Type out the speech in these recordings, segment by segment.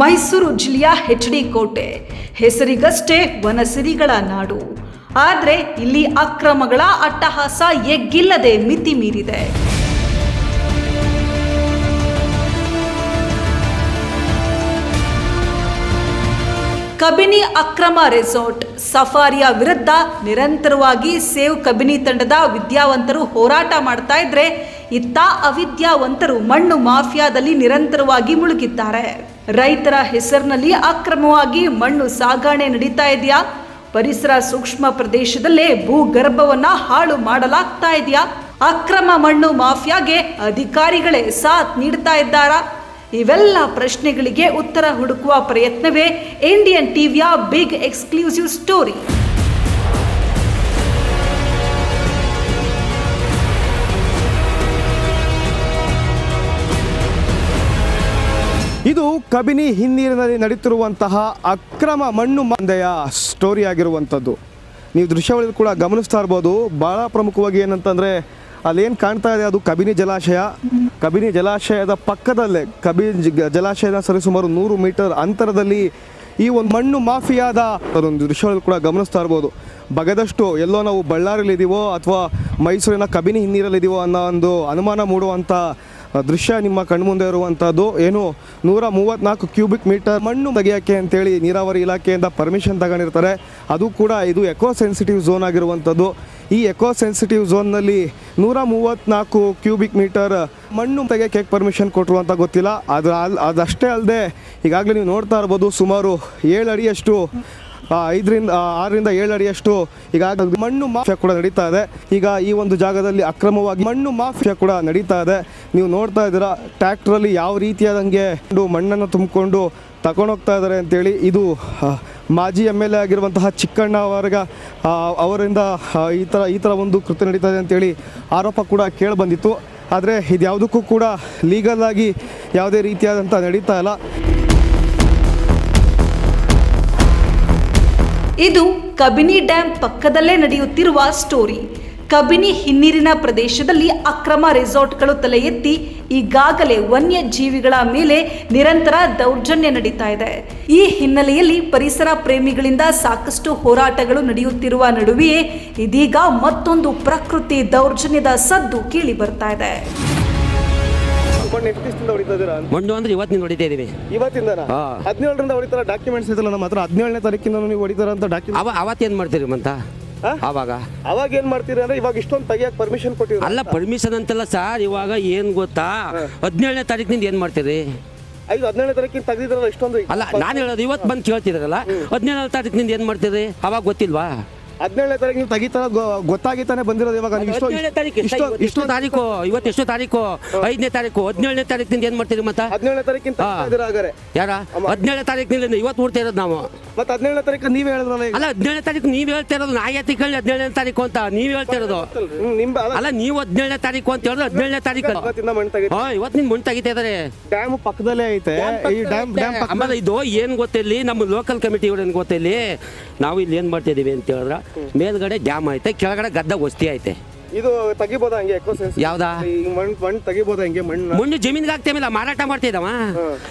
ಮೈಸೂರು ಜಿಲ್ಲೆಯ H D ಕೋಟೆ. ಹೆಸರಿಗಷ್ಟೇ ವನಸಿರಿಗಳ ನಾಡು. ಆದರೆ ಇಲ್ಲಿ ಅಕ್ರಮಗಳ ಅಟ್ಟಹಾಸ ಎಗ್ಗಿಲ್ಲದೆ ಮಿತಿ ಮೀರಿದೆ. ಕಬಿನಿ ಅಕ್ರಮ ರೆಸಾರ್ಟ್. ಸಫಾರಿಯ ವಿರುದ್ಧ ನಿರಂತರವಾಗಿ ಸೇವ್ ಕಬಿನಿ ತಂಡದ ವಿದ್ಯಾವಂತರು ಹೋರಾಟ ಮಾಡ್ತಾ ಇದ್ರೆ ಇತ್ತ ಅವಿದ್ಯಾವಂತರು ಮಣ್ಣು ಮಾಫಿಯಾದಲ್ಲಿ ನಿರಂತರವಾಗಿ ಮುಳುಗಿದ್ದಾರೆ. ರೈತರ ಹೆಸರಿನಲ್ಲಿ ಅಕ್ರಮವಾಗಿ ಮಣ್ಣು ಸಾಗಾಣೆ ನಡೀತಾ ಇದೆಯಾ? ಪರಿಸರ ಸೂಕ್ಷ್ಮ ಪ್ರದೇಶದಲ್ಲೇ ಭೂಗರ್ಭವನ್ನ ಹಾಳು ಮಾಡಲಾಗ್ತಾ ಇದೆಯಾ? ಅಕ್ರಮ ಮಣ್ಣು ಮಾಫಿಯಾಗೆ ಅಧಿಕಾರಿಗಳೇ ಸಾಥ್ ನೀಡ್ತಾ ಇದ್ದಾರಾ? ಇವೆಲ್ಲ ಪ್ರಶ್ನೆಗಳಿಗೆ ಉತ್ತರ ಹುಡುಕುವ ಪ್ರಯತ್ನವೇ ಇಂಡಿಯನ್ ಟಿವಿಯ ಬಿಗ್ ಎಕ್ಸ್ಕ್ಲೂಸಿವ್ ಸ್ಟೋರಿ ಇದು ಕಬಿನಿ ಹಿನ್ನೀರಿನಲ್ಲಿ ನಡೀತಿರುವಂತಹ ಅಕ್ರಮ ಮಣ್ಣು ಮಂದೆಯ ಸ್ಟೋರಿ ಆಗಿರುವಂಥದ್ದು. ನೀವು ದೃಶ್ಯಾವಳಿ ಕೂಡ ಗಮನಿಸ್ತಾ ಇರ್ಬೋದು. ಭಾಳ ಪ್ರಮುಖವಾಗಿ ಏನಂತಂದರೆ, ಅಲ್ಲೇನು ಕಾಣ್ತಾ ಇದೆ ಅದು ಕಬಿನಿ ಜಲಾಶಯ. ಕಬಿನಿ ಜಲಾಶಯದ ಪಕ್ಕದಲ್ಲೇ, ಕಬಿನಿ ಜಲಾಶಯದ ಸರಿಸುಮಾರು ನೂರು ಮೀಟರ್ ಅಂತರದಲ್ಲಿ ಈ ಒಂದು ಮಣ್ಣು ಮಾಫಿಯಾದ ಅದೊಂದು ದೃಶ್ಯಗಳಲ್ಲಿ ಕೂಡ ಗಮನಿಸ್ತಾ ಇರ್ಬೋದು. ಬಗದಷ್ಟು ಎಲ್ಲೋ ನಾವು ಬಳ್ಳಾರಿಲಿದ್ದೀವೋ ಅಥವಾ ಮೈಸೂರಿನ ಕಬಿನಿ ಹಿನ್ನೀರಲ್ಲಿದ್ದೀವೋ ಅನ್ನೋ ಒಂದು ಅನುಮಾನ ಮೂಡುವಂಥ ದೃಶ್ಯ ನಿಮ್ಮ ಕಣ್ಮುಂದೆ ಇರುವಂಥದ್ದು ಏನು ನೂರ ಮೂವತ್ತ್ನಾಲ್ಕು ಕ್ಯೂಬಿಕ್ ಮೀಟರ್ ಮಣ್ಣು ತೆಗೆಯೋಕ್ಕೆ ಅಂತೇಳಿ ನೀರಾವರಿ ಇಲಾಖೆಯಿಂದ ಪರ್ಮಿಷನ್ ತಗೊಂಡಿರ್ತಾರೆ. ಅದು ಕೂಡ ಇದು ಎಕೋ ಸೆನ್ಸಿಟಿವ್ ಝೋನ್ ಆಗಿರುವಂಥದ್ದು ಈ ಎಕೋ ಸೆನ್ಸಿಟಿವ್ ಝೋನ್ನಲ್ಲಿ ನೂರ ಮೂವತ್ನಾಲ್ಕು ಕ್ಯೂಬಿಕ್ ಮೀಟರ್ ಮಣ್ಣು ತೆಗೆಯೋಕ್ಕೆ ಪರ್ಮಿಷನ್ ಕೊಟ್ಟರು ಅಂತ ಗೊತ್ತಿಲ್ಲ. ಅದು ಅದಷ್ಟೇ ಅಲ್ಲದೆ ಈಗಾಗಲೇ ನೀವು ನೋಡ್ತಾ ಇರ್ಬೋದು ಸುಮಾರು ಏಳು ಅಡಿಯಷ್ಟು ಐದರಿಂದ ಆರರಿಂದ ಏಳು ಅಡಿಯಷ್ಟು ಈಗ ಮಣ್ಣು ಮಾಫಿಯಾ ಕೂಡ ನಡೀತಾ ಇದೆ. ಈಗ ಈ ಒಂದು ಜಾಗದಲ್ಲಿ ಅಕ್ರಮವಾಗಿ ಮಣ್ಣು ಮಾಫಿಯಾ ಕೂಡ ನಡೀತಾ ಇದೆ. ನೀವು ನೋಡ್ತಾ ಇದ್ದೀರಾ, ಟ್ರ್ಯಾಕ್ಟ್ರಲ್ಲಿ ಯಾವ ರೀತಿಯಾದಂಗೆ ಮಣ್ಣನ್ನು ತುಂಬಿಕೊಂಡು ತಗೊಂಡೋಗ್ತಾ ಇದ್ದಾರೆ ಅಂತೇಳಿ ಇದು ಮಾಜಿ ಎಂ ಎಲ್ ಎ ಆಗಿರುವಂತಹ ಚಿಕ್ಕಣ್ಣ ಅವರ್ಗ ಅವರಿಂದ ಈ ಥರ ಈ ಥರ ಒಂದು ಕೃತ್ಯ ನಡೀತಾ ಇದೆ ಅಂತೇಳಿ ಆರೋಪ ಕೂಡ ಕೇಳಿಬಂದಿತ್ತು. ಆದರೆ ಇದು ಯಾವುದಕ್ಕೂ ಕೂಡ ಲೀಗಲ್ ಆಗಿ ಯಾವುದೇ ರೀತಿಯಾದಂಥ ನಡೀತಾ ಇಲ್ಲ. ಇದು ಕಬಿನಿ ಡ್ಯಾಂ ಪಕ್ಕದಲ್ಲೇ ನಡೆಯುತ್ತಿರುವ ಸ್ಟೋರಿ. ಕಬಿನಿ ಹಿನ್ನೀರಿನ ಪ್ರದೇಶದಲ್ಲಿ ಅಕ್ರಮ ರೆಸಾರ್ಟ್ಗಳು ತಲೆ ಎತ್ತಿ ಈಗಾಗಲೇ ವನ್ಯಜೀವಿಗಳ ಮೇಲೆ ನಿರಂತರ ದೌರ್ಜನ್ಯ ನಡೀತಾ ಇದೆ. ಈ ಹಿನ್ನೆಲೆಯಲ್ಲಿ ಪರಿಸರ ಪ್ರೇಮಿಗಳಿಂದ ಸಾಕಷ್ಟು ಹೋರಾಟಗಳು ನಡೆಯುತ್ತಿರುವ ನಡುವೆಯೇ ಇದೀಗ ಮತ್ತೊಂದು ಪ್ರಕೃತಿ ದೌರ್ಜನ್ಯದ ಸದ್ದು ಕೇಳಿ ಬರ್ತಾ ಇದೆ. ಎಷ್ಟು ದಿವಸದಿಂದ ಹೊಡಿತಾ ಇದ್ದೀರಾ ಮಣ್ಣು ಅಂದ್ರೆ ಇವತ್ತಿನಿಂದ ಹೊಡಿತಾ ಇದೀವಿ ಹಾ. ಹದಿನೇಳರಿಂದ ಹೊಡಿತಾರ ಡಾಕ್ಯುಮೆಂಟ್ಸ್ ಇದೆಲ್ಲ ನಮ್ಮ ಹತ್ರ? ಹದಿನೇಳನೇ ತಾರೀಕಿಂದ ನೀವು ಹೊಡಿತಾರ ಅಂತ ಡಾಕ್ಯುಮೆಂಟ್ ಅವ ಅವತ್ತೇನ್ ಮಾಡ್ತೀರಿ ಮಂತ? ಅವಾಗ ಅವಾಗ ಏನ್ ಮಾಡ್ತೀರಿ ಅಂದ್ರೆ ಇವಾಗ ಇಷ್ಟೊಂದು ತೆಗಿಯಕ್ ಪರ್ಮಿಷನ್ ಕೊಟ್ಟಿದ್ರು. ಅಲ್ಲ ಪರ್ಮಿಷನ್ ಅಂತಲ್ಲ ಸರ್ ಇವಾಗ ಏನ್ ಗೊತ್ತಾ? ಹದಿನೇಳನೇ ತಾರೀಕಿನಿಂದ ಏನ್ ಮಾಡ್ತೀರಿ? ಐದು ಹದಿನೇಳನೇ ತಾರೀಕಿನ ತೆಗೆದಿದ್ರಲ್ಲ ಇಷ್ಟೊಂದು ಅಲ್ಲ ನಾನು ಹೇಳೋದು ಇವತ್ತು ಬಂದು ಕೇಳ್ತಿದ್ರಲ್ಲ? ಹದಿನೇಳನೇ ತಾರೀಕಿನಿಂದ ಏನ್ ಮಾಡ್ತೀರಿ? ಅವಾಗ ಗೊತ್ತಿಲ್ವಾ? ಹದಿನೇಳನೇ ತಾರೀಕು ನೀವು ತೆಗಿತಾರ ಗೊತ್ತಾಗಿತಾನೆ ಬಂದಿರೋದು ಇವಾಗ ನೀವು ಇಷ್ಟು ಹದಿನೇಳನೇ ತಾರೀಕು ಇಷ್ಟೋ ಎಷ್ಟು ಇಷ್ಟೋ ತಾರೀಕು ಇವತ್ತು ಎಷ್ಟು ತಾರೀಕು? ಐದನೇ ತಾರೀಕು. ಹದಿನೇಳನೇ ತಾರೀಕಿನಿಂದ ಏನ್ ಮಾಡ್ತೀರಿ ಮತ್ತ? ಹದಿನೇಳನೇ ತಾರೀಕು ಹಾ. ತೆಗಿತಾ ಹಾಗಾರೆ ಯಾರ? ಹದಿನೇಳನೇ ತಾರೀಕಿನಿಂದ ಇವತ್ತು ಹುಡ್ತಾ ಇರೋದು ನಾವು. ಮತ್ತೆ ಹದಿನೇಳನೇ ತಾರೀಕು ನೀವ್ ಹೇಳಿದ್ರಲ್ಲ ಈಗ ಅಲ್ಲ ಹದಿನೇಳನೇ ತಾರೀಕು ನೀವ್ ಹೇಳ್ತಾ ಇರೋದು ನಾ ಎತ್ತಿಕೊಳ್ಳಿ ಹದಿನೇಳನೇ ತಾರೀಕು ಅಂತ ನೀವ್ ಹೇಳ್ತಾ ಇರೋದು. ಹ್ಮ್, ನಿಮ್ ಅಲ್ಲ. ಅಲ್ಲ ನೀವು ಹದಿನೇಳನೇ ತಾರೀಕು ಅಂತ ಹೇಳಿದ್ರೆ ಹದಿನೇಳನೇ ತಾರೀಕು. ಇವತ್ತಿಂದ ಮಣ್ಣು ತೆಗಿ ಹಾ ಇವತ್ತಿನ ಮಣ್ಣು ತೆಗಿತಾ ಇದಾರೆ. ಡ್ಯಾಮ್ ಪಕ್ಕದಲ್ಲೇ ಐತೆ. ಈ ಡ್ಯಾಮ್ ಡ್ಯಾಮ್ ಪಕ್ಕ ಆಮೇಲೆ ಇದು ಏನ್ ಗೊತ್ತಿಲ್ಲಿ ನಮ್ಮ ಲೋಕಲ್ ಕಮಿಟಿ ಏನ್ ಗೊತ್ತಿಲ್ಲಿ ನಾವು ಇಲ್ಲಿ ಏನ್ ಮಾಡ್ತಾ ಇದೀವಿ ಅಂತ ಹೇಳಿದ್ರೆ ಮೇಲ್ಗಡೆ ಡ್ಯಾಮ್ ಐತೆ ಕೆಳಗಡೆ ಗದ್ದ ವಸ್ತಿ ಐತೆ. ಇದು ತೆಗಿಬೋದಾ ಹಂಗೆ ಎಕೋ ಸೆನ್ಸ್? ಯಾವ್ದಾ? ಮಣ್ಣು ಮಣ್ಣು ತೆಗಿಬೋದಾ ಹಂಗೆ ಮಣ್ಣು? ಮಣ್ಣು ಜಮೀನ್ಗೆ ಹಾಕ್ತೇವಿಲ್ಲ ಮಾರಾಟ ಮಾಡ್ತಾ ಇದಾವ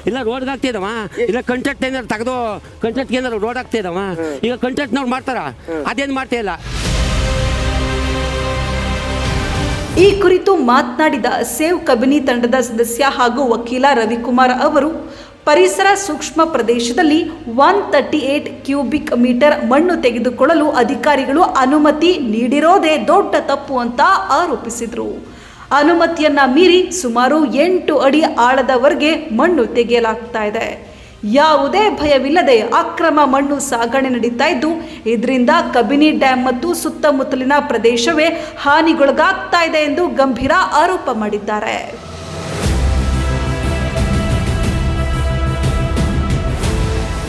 ಇಲ್ಲ ರೋಡ್ಗೆ ಹಾಕ್ತಾ ಇದಾವ ಇಲ್ಲ ಕಂಟ್ರಾಕ್ಟ್ ಏನಾರು ತೆಗೆದು ಕಂಟ್ರಾಕ್ಟ್ ಏನಾರು ರೋಡ್ ಹಾಕ್ತಾ ಇದಾವ ಈಗ ಕಂಟ್ರಾಕ್ಟ್ನವ್ರು ಮಾಡ್ತಾರ? ಅದೇನ್ ಮಾಡ್ತಾ ಇಲ್ಲ? ಈ ಕುರಿತು ಮಾತನಾಡಿದ ಸೇವ್ ಕಬಿನಿ ತಂಡದ ಸದಸ್ಯ ಹಾಗೂ ವಕೀಲ ರವಿಕುಮಾರ್ ಅವರು ಪರಿಸರ ಸೂಕ್ಷ್ಮ ಪ್ರದೇಶದಲ್ಲಿ one thirty eight cubic metre ಮಣ್ಣು ತೆಗೆದುಕೊಳ್ಳಲು ಅಧಿಕಾರಿಗಳು ಅನುಮತಿ ನೀಡಿರೋದೇ ದೊಡ್ಡ ತಪ್ಪು ಅಂತ ಆರೋಪಿಸಿದರು. ಅನುಮತಿಯನ್ನ ಮೀರಿ ಸುಮಾರು ಎಂಟು ಅಡಿ ಆಳದವರೆಗೆ ಮಣ್ಣು ತೆಗೆಯಲಾಗ್ತಾ ಇದೆ. ಯಾವುದೇ ಭಯವಿಲ್ಲದೆ ಅಕ್ರಮ ಮಣ್ಣು ಸಾಗಣೆ ನಡೀತಾ ಇದ್ದು, ಇದರಿಂದ ಕಬಿನಿ ಡ್ಯಾಂ ಮತ್ತು ಸುತ್ತಮುತ್ತಲಿನ ಪ್ರದೇಶವೇ ಹಾನಿಗೊಳಗಾಗ್ತಾ ಇದೆ ಎಂದು ಗಂಭೀರ ಆರೋಪ ಮಾಡಿದ್ದಾರೆ.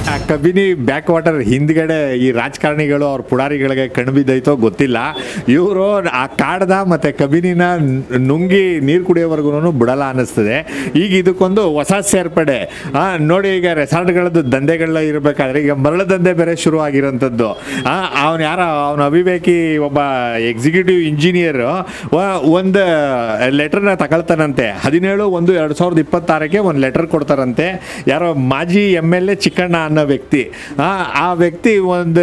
ಆ ಕಬಿನಿ ಬ್ಯಾಕ್ ವಾಟರ್ ಹಿಂದ್ಗಡೆ ಈ ರಾಜಕಾರಣಿಗಳು ಅವ್ರ ಪುಡಾರಿಗಳಿಗೆ ಕಣ್ಬಿದ್ದೈತೋ ಗೊತ್ತಿಲ್ಲ. ಇವರು ಆ ಕಾಡ್ದ ಮತ್ತೆ ಕಬಿನಿನ ನುಂಗಿ ನೀರು ಕುಡಿಯೋವರೆಗೂ ಬಿಡಲ್ಲ ಅನ್ನಿಸ್ತದೆ. ಈಗ ಇದಕ್ಕೊಂದು ಹೊಸ ಸೇರ್ಪಡೆ. ನೋಡಿ ಈಗ ರೆಸಾರ್ಟ್ಗಳದ್ದು ದಂಧೆಗಳ ಇರಬೇಕಾದ್ರೆ ಈಗ ಮರಳ ದಂಧೆ ಬೇರೆ ಶುರು ಆಗಿರೋಂಥದ್ದು. ಅವನು ಯಾರ, ಅವನ ಅವಿವೇಕಿ ಒಬ್ಬ ಎಕ್ಸಿಕ್ಯೂಟಿವ್ ಇಂಜಿನಿಯರ್ ಒಂದು ಲೆಟರ್ನ ತಗೊಳ್ತಾನಂತೆ. ಹದಿನೇಳು ಒಂದು ಎರಡು ಸಾವಿರದ ಇಪ್ಪತ್ತಾರಕ್ಕೆ ಒಂದು ಲೆಟರ್ ಕೊಡ್ತಾರಂತೆ. ಯಾರೋ ಮಾಜಿ ಎಂ ಎಲ್ ಎ ಚಿಕ್ಕಣ್ಣ ಅನ್ನೋ ವ್ಯಕ್ತಿ. ಆ, ವ್ಯಕ್ತಿ ಒಂದು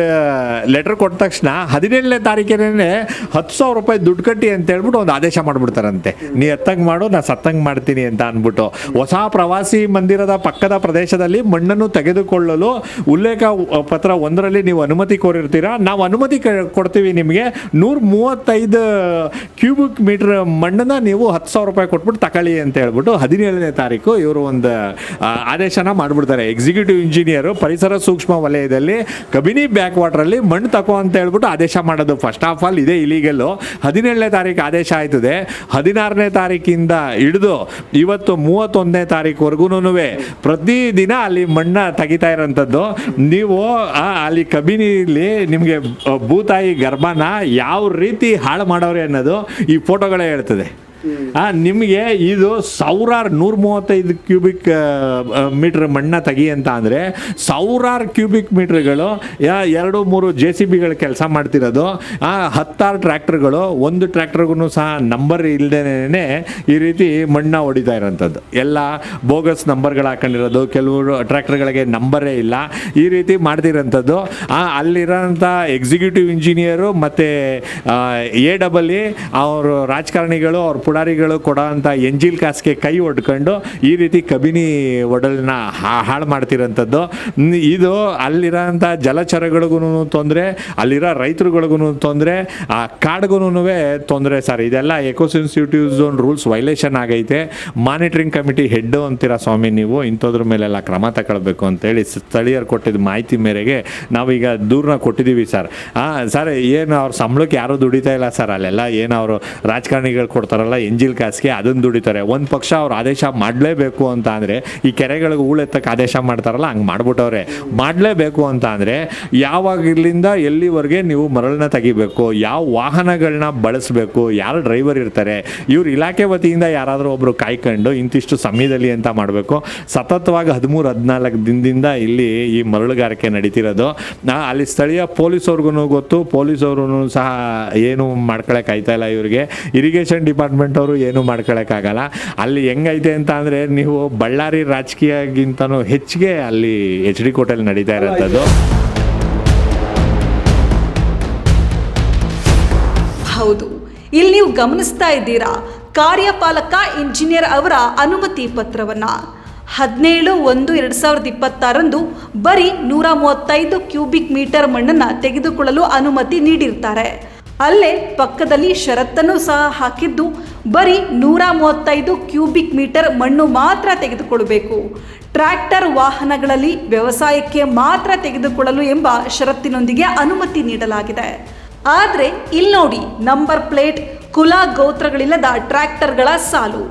ಲೆಟರ್ ಕೊಟ್ಟ ತಕ್ಷಣ ಹದಿನೇಳನೇ ತಾರೀಕಿನೇ ಹತ್ತು ಸಾವಿರ ರೂಪಾಯಿ ದುಡ್ಡು ಕಟ್ಟಿ ಅಂತ ಹೇಳ್ಬಿಟ್ಟು ಒಂದು ಆದೇಶ ಮಾಡಿಬಿಡ್ತಾರಂತೆ. ನೀ ಎತ್ತಂಗೆ ಮಾಡು ನಾ ಸತ್ತಂಗೆ ಮಾಡ್ತೀನಿ ಅಂತ ಅಂದ್ಬಿಟ್ಟು. ಹೊಸ ಪ್ರವಾಸಿ ಮಂದಿರದ ಪಕ್ಕದ ಪ್ರದೇಶದಲ್ಲಿ ಮಣ್ಣನ್ನು ತೆಗೆದುಕೊಳ್ಳಲು ಉಲ್ಲೇಖ ಪತ್ರ ಒಂದರಲ್ಲಿ ನೀವು ಅನುಮತಿ ಕೋರಿರ್ತೀರಾ? ನಾವು ಅನುಮತಿ ಕೊಡ್ತೀವಿ ನಿಮಗೆ. ನೂರ ಮೂವತ್ತೈದು ಕ್ಯೂಬಿಕ್ ಮೀಟರ್ ಮಣ್ಣನ್ನ ನೀವು ಹತ್ತು ಸಾವಿರ ರೂಪಾಯಿ ಕೊಟ್ಬಿಟ್ಟು ತಗೊಳ್ಳಿ ಅಂತ ಹೇಳ್ಬಿಟ್ಟು ಹದಿನೇಳನೇ ತಾರೀಕು ಇವರು ಒಂದು ಆದೇಶನ ಮಾಡಿಬಿಡ್ತಾರೆ. ಎಕ್ಸಿಕ್ಯೂಟಿವ್ ಇಂಜಿನಿಯರು ಪರಿಸರ ಸೂಕ್ಷ್ಮ ವಲಯದಲ್ಲಿ ಕಬಿನಿ ಬ್ಯಾಕ್ ವಾಟ್ರಲ್ಲಿ ಮಣ್ಣು ತಕೋ ಅಂತ ಹೇಳ್ಬಿಟ್ಟು ಆದೇಶ ಮಾಡೋದು. ಫಸ್ಟ್ ಆಫ್ ಆಲ್ ಇದೇ ಇಲೀಗಲ್ಲು ಹದಿನೇಳನೇ ತಾರೀಕು ಆದೇಶ ಆಯ್ತದೆ. ಹದಿನಾರನೇ ತಾರೀಕಿಂದ ಹಿಡಿದು ಇವತ್ತು ಮೂವತ್ತೊಂದನೇ ತಾರೀಕುವರೆಗೂ ಪ್ರತಿದಿನ ಅಲ್ಲಿ ಮಣ್ಣ ತೆಗಿತಾ ಇರೋಂಥದ್ದು. ನೀವು ಅಲ್ಲಿ ಕಬಿನಿಲಿ ನಿಮಗೆ ಭೂತಾಯಿ ಗರ್ಭನ ಯಾವ ರೀತಿ ಹಾಳು ಮಾಡವ್ರೆ ಅನ್ನೋದು ಈ ಫೋಟೋಗಳೇ ಹೇಳ್ತದೆ. ನಿಮಗೆ ಇದು ಸಾವಿರಾರು ನೂರ ಮೂವತ್ತೈದು ಕ್ಯೂಬಿಕ್ ಮೀಟ್ರ್ ಮಣ್ಣ ತೆಗಿ ಅಂತ ಅಂದರೆ ಸಾವಿರಾರು ಕ್ಯೂಬಿಕ್ ಮೀಟ್ರ್ಗಳು ಎರಡು ಮೂರು ಜೆ ಸಿ ಬಿಗಳು ಕೆಲಸ ಮಾಡ್ತಿರೋದು. ಆ, ಹತ್ತಾರು ಟ್ರ್ಯಾಕ್ಟರ್ಗಳು ಒಂದು ಟ್ರ್ಯಾಕ್ಟರ್ಗೂ ಸಹ ನಂಬರ್ ಇಲ್ಲದೇನೆ ಈ ರೀತಿ ಮಣ್ಣ ಹೊಡಿತಾ ಇರೋಂಥದ್ದು. ಎಲ್ಲ ಬೋಗಸ್ ನಂಬರ್ಗಳು ಹಾಕೊಂಡಿರೋದು ಕೆಲವರು ಟ್ರ್ಯಾಕ್ಟರ್ಗಳಿಗೆ ನಂಬರೇ ಇಲ್ಲ. ಈ ರೀತಿ ಮಾಡ್ತಿರೋಂಥದ್ದು. ಅಲ್ಲಿರೋಂಥ ಎಕ್ಸಿಕ್ಯೂಟಿವ್ ಇಂಜಿನಿಯರು ಮತ್ತು ಎ ಡಬಲ್ ಇ ಅವರು ರಾಜಕಾರಣಿಗಳು ಅವ್ರ ಪುಡಾರಿಗಳು ಕೊಡೋ ಅಂಥ ಎಂಜಿಲ್ ಕಾಸ್ಗೆ ಕೈ ಒಡ್ಕೊಂಡು ಈ ರೀತಿ ಕಬಿನಿ ಒಡಲನ್ನ ಹಾಳು ಮಾಡ್ತಿರೋಂಥದ್ದು. ಇದು ಅಲ್ಲಿರೋಂಥ ಜಲಚರಗಳಿಗೂ ತೊಂದರೆ, ಅಲ್ಲಿರೋ ರೈತರುಗಳಿಗೂ ತೊಂದರೆ, ಆ ಕಾಡ್ಗೂ ತೊಂದರೆ ಸರ್. ಇದೆಲ್ಲ eco sensitive zone rules violation ಆಗೈತೆ. ಮಾನಿಟ್ರಿಂಗ್ ಕಮಿಟಿ ಹೆಡ್ ಅಂತೀರಾ ಸ್ವಾಮಿ ನೀವು? ಇಂಥದ್ರ ಮೇಲೆಲ್ಲ ಕ್ರಮ ತಗೊಳ್ಬೇಕು ಅಂತೇಳಿ ಸ್ಥಳೀಯರು ಕೊಟ್ಟಿದ್ದ ಮಾಹಿತಿ ಮೇರೆಗೆ ನಾವೀಗ ದೂರನ ಕೊಟ್ಟಿದ್ದೀವಿ ಸರ್. ಹಾಂ ಸರ್, ಏನು ಅವ್ರ ಸಂಬಳಕ್ಕೆ ಯಾರೂ ದುಡಿತಾ ಇಲ್ಲ ಸರ್. ಅಲ್ಲೆಲ್ಲ ಏನು ಅವರು ರಾಜಕಾರಣಿಗಳು ಕೊಡ್ತಾರಲ್ಲ ಎಂಜಿಲ್ ಕಾಸ್ಗೆ ಅದನ್ನು ದುಡಿತಾರೆ. ಒಂದು ಪಕ್ಷ ಅವ್ರು ಆದೇಶ ಮಾಡಲೇಬೇಕು ಅಂತ ಅಂದರೆ, ಈ ಕೆರೆಗಳಿಗೆ ಹೂಳೆತ್ತಕ್ಕೆ ಆದೇಶ ಮಾಡ್ತಾರಲ್ಲ, ಹಂಗೆ ಮಾಡ್ಬಿಟ್ಟವ್ರೆ. ಮಾಡಲೇಬೇಕು ಅಂತ ಅಂದರೆ ಯಾವಾಗ ಇಲ್ಲಿಂದ ಎಲ್ಲಿವರೆಗೆ ನೀವು ಮರಳನ್ನ ತೆಗಿಬೇಕು, ಯಾವ ವಾಹನಗಳನ್ನ ಬಳಸಬೇಕು, ಯಾರು ಡ್ರೈವರ್ ಇರ್ತಾರೆ, ಇವ್ರ ಇಲಾಖೆ ವತಿಯಿಂದ ಯಾರಾದರೂ ಒಬ್ಬರು ಕಾಯ್ಕೊಂಡು ಇಂತಿಷ್ಟು ಸಮಯದಲ್ಲಿ ಅಂತ ಮಾಡಬೇಕು? ಸತತವಾಗಿ ಹದಿಮೂರು, ಹದಿನಾಲ್ಕು ದಿನದಿಂದ ಇಲ್ಲಿ ಈ ಮರಳುಗಾರಿಕೆ ನಡೀತಿರೋದು. ಅಲ್ಲಿ ಸ್ಥಳೀಯ ಪೊಲೀಸವ್ರಿಗೂ ಗೊತ್ತು ಪೊಲೀಸವ್ರು ಸಹ ಏನು ಮಾಡ್ಕೊಳಕ್ ಆಯ್ತಾ ಇಲ್ಲ ಇವರಿಗೆ. ಇರಿಗೇಷನ್ ಡಿಪಾರ್ಟ್ಮೆಂಟ್ ಅವರು ಏನು ಮಾಡ್ಕೊಳಕ್ಕಾಗಲ್ಲ. ಅಲ್ಲಿ ಹೆಂಗೈತೆ ಅಂತ ಅಂದರೆ ನೀವು ಬಳ್ಳಾರಿ ರಾಜಕೀಯಗಿಂತನೂ ಹೆಚ್ಚಿಗೆ ಅಲ್ಲಿ ಎಚ್ ಡಿ ಕೋಟೆಯಲ್ಲಿ ನಡೀತಾ ಇರೋಂಥದ್ದು. ಹೌದು. ಇಲ್ಲಿ ನೀವು ಗಮನಿಸ್ತಾ ಇದ್ದೀರಾ, ಕಾರ್ಯಪಾಲಕ ಇಂಜಿನಿಯರ್ ಅವರ ಅನುಮತಿ ಪತ್ರವನ್ನ. ಹದಿನೇಳು ಒಂದು ಎರಡು ಸಾವಿರದ ಇಪ್ಪತ್ತಾರಂದು ಬರೀ ನೂರ ಮೂವತ್ತೈದು ಕ್ಯೂಬಿಕ್ ಮೀಟರ್ ಮಣ್ಣನ್ನು ತೆಗೆದುಕೊಳ್ಳಲು ಅನುಮತಿ ನೀಡಿರ್ತಾರೆ. ಅಲ್ಲೇ ಪಕ್ಕದಲ್ಲಿ ಷರತ್ತನ್ನು ಸಹ ಹಾಕಿದ್ದು, ಬರೀ ನೂರ ಮೂವತ್ತೈದು ಕ್ಯೂಬಿಕ್ ಮೀಟರ್ ಮಣ್ಣು ಮಾತ್ರ ತೆಗೆದುಕೊಳ್ಳಬೇಕು ಟ್ರ್ಯಾಕ್ಟರ್ ವಾಹನಗಳಲ್ಲಿ ವ್ಯವಸಾಯಕ್ಕೆ ಮಾತ್ರ ತೆಗೆದುಕೊಳ್ಳಲು ಎಂಬ ಷರತ್ತಿನೊಂದಿಗೆ ಅನುಮತಿ ನೀಡಲಾಗಿದೆ. ಆದರೆ ಇಲ್ಲಿ ನೋಡಿ, ನಂಬರ್ ಪ್ಲೇಟ್, ಕುಲ ಗೋತ್ರಗಳಿಲ್ಲದ ಟ್ರ್ಯಾಕ್ಟರ್ಗಳ ಸಾಲು.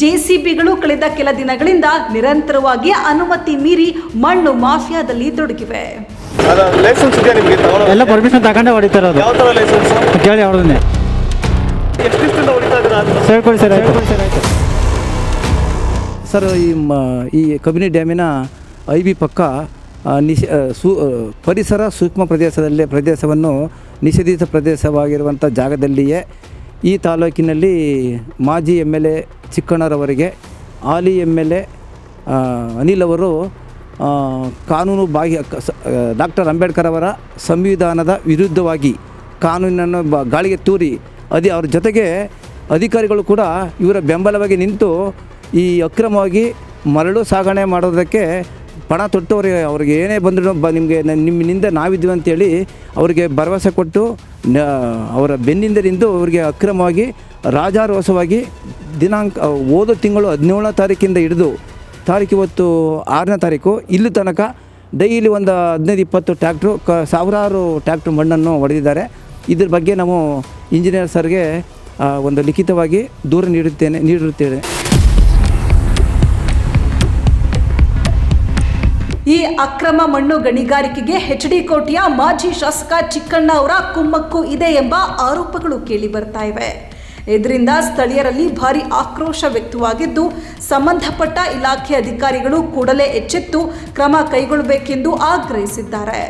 ಜೆಸಿಬಿಗಳು ಕಳೆದ ಕೆಲ ದಿನಗಳಿಂದ ನಿರಂತರವಾಗಿ ಅನುಮತಿ ಮೀರಿ ಮಣ್ಣು ಮಾಫಿಯಾದಲ್ಲಿ ತೊಡಗಿವೆ. ಲೈಸೆನ್ಸ್ ಇದೆಯಾ ನಿಮಗೆ ಎಲ್ಲ ಪರ್ಮಿಷನ್ ತಗೊಂಡೆ ಹೊಡಿತಾರದು ಯಾವ ಥರ ಲೈಸೆನ್ಸ್ ಕೇಳಿ ಅವ್ರನ್ನೇ. ಎಷ್ಟು ದಿವಸದಿಂದ ಹೊಡಿತಾ ಇದ್ದೀರಾ ಸರ್ ಹೇಳ್ಕೊಳ್ಳಿ ಸರ್ ಈ ಮ ಈ ಕಬಿನಿ ಡ್ಯಾಮಿನ ಐ ಬಿ ಪಕ್ಕ ಆ, ನಿಷ ಆ, ಸು ಆ, ಪರಿಸರ ಸೂಕ್ಷ್ಮ ಪ್ರದೇಶದಲ್ಲಿ ಪ್ರದೇಶವನ್ನು ನಿಷೇಧಿತ ಪ್ರದೇಶವಾಗಿರುವಂಥ ಜಾಗದಲ್ಲಿಯೇ ಈ ತಾಲೂಕಿನಲ್ಲಿ ಮಾಜಿ ಎಂ ಎಲ್ ಎ ಚಿಕ್ಕಣ್ಣರವರಿಗೆ ಆಲಿ ಎಂ ಎಲ್ ಎ ಅನಿಲ್ ಅವರು ಕಾನೂನು ಬಾಹ್ಯ ಡಾಕ್ಟರ್ ಅಂಬೇಡ್ಕರ್ ಅವರ ಸಂವಿಧಾನದ ವಿರುದ್ಧವಾಗಿ ಕಾನೂನನ್ನು ಬ, ಗಾಳಿಗೆ ತೂರಿ ಅದೇ, ಅವ್ರ ಜೊತೆಗೆ ಅಧಿಕಾರಿಗಳು ಕೂಡ ಇವರ ಬೆಂಬಲವಾಗಿ ನಿಂತು ಈ ಅಕ್ರಮವಾಗಿ ಮರಳು ಸಾಗಣೆ ಮಾಡೋದಕ್ಕೆ ಪಣ ತೊಟ್ಟವ್ರಿಗೆ ಅವರಿಗೆ ಏನೇ ಬಂದರೂ ಬ, ನಿಮಗೆ ನಿಮ್ಮಿನಿಂದ ನಾವಿದ್ದೀವಿ ಅಂತೇಳಿ ಅವರಿಗೆ ಭರವಸೆ ಕೊಟ್ಟು, ನ, ಅವರ ಬೆನ್ನಿಂದ ನಿಂತು ಅವರಿಗೆ ಅಕ್ರಮವಾಗಿ ರಾಜಾರೋಸವಾಗಿ ದಿನಾಂಕ ಹೋದ ತಿಂಗಳು ಹದಿನೇಳನೇ ತಾರೀಕಿಂದ ಹಿಡಿದು ತಾರೀಕು ಇವತ್ತು ಆರನೇ ತಾರೀಕು. ಇಲ್ಲಿ ತನಕ ಡೈಲಿ ಒಂದು ಹದಿನೈದು, ಇಪ್ಪತ್ತು ಟ್ಯಾಕ್ಟ್ರು ಕ ಸಾವಿರಾರು ಟ್ಯಾಕ್ಟ್ರು ಮಣ್ಣನ್ನು ಹೊಡೆದಿದ್ದಾರೆ ಇದ್ರ ಬಗ್ಗೆ ನಾವು ಇಂಜಿನಿಯರ್ ಸರ್ಗೆ ಒಂದು ಲಿಖಿತವಾಗಿ ದೂರ ನೀಡುತ್ತೇನೆ ನೀಡಿರುತ್ತೇನೆ ಈ ಅಕ್ರಮ ಮಣ್ಣು ಗಣಿಗಾರಿಕೆಗೆ ಹೆಚ್ ಡಿ ಕೋಟೆಯ ಮಾಜಿ ಶಾಸಕ ಚಿಕ್ಕಣ್ಣ ಅವರ ಕುಮ್ಮಕ್ಕು ಇದೆ ಎಂಬ ಆರೋಪಗಳು ಕೇಳಿ ಬರ್ತಾ ಇವೆ. ಇದರಿಂದ ಸ್ಥಳೀಯರಲ್ಲಿ ಭಾರಿ ಆಕ್ರೋಶ ವ್ಯಕ್ತವಾಗಿದ್ದು ಸಂಬಂಧಪಟ್ಟ ಇಲಾಖೆ ಅಧಿಕಾರಿಗಳು ಕೂಡಲೇ ಎಚ್ಚೆತ್ತು ಕ್ರಮ ಕೈಗೊಳ್ಳಬೇಕೆಂದು ಆಗ್ರಹಿಸಿದ್ದಾರೆ.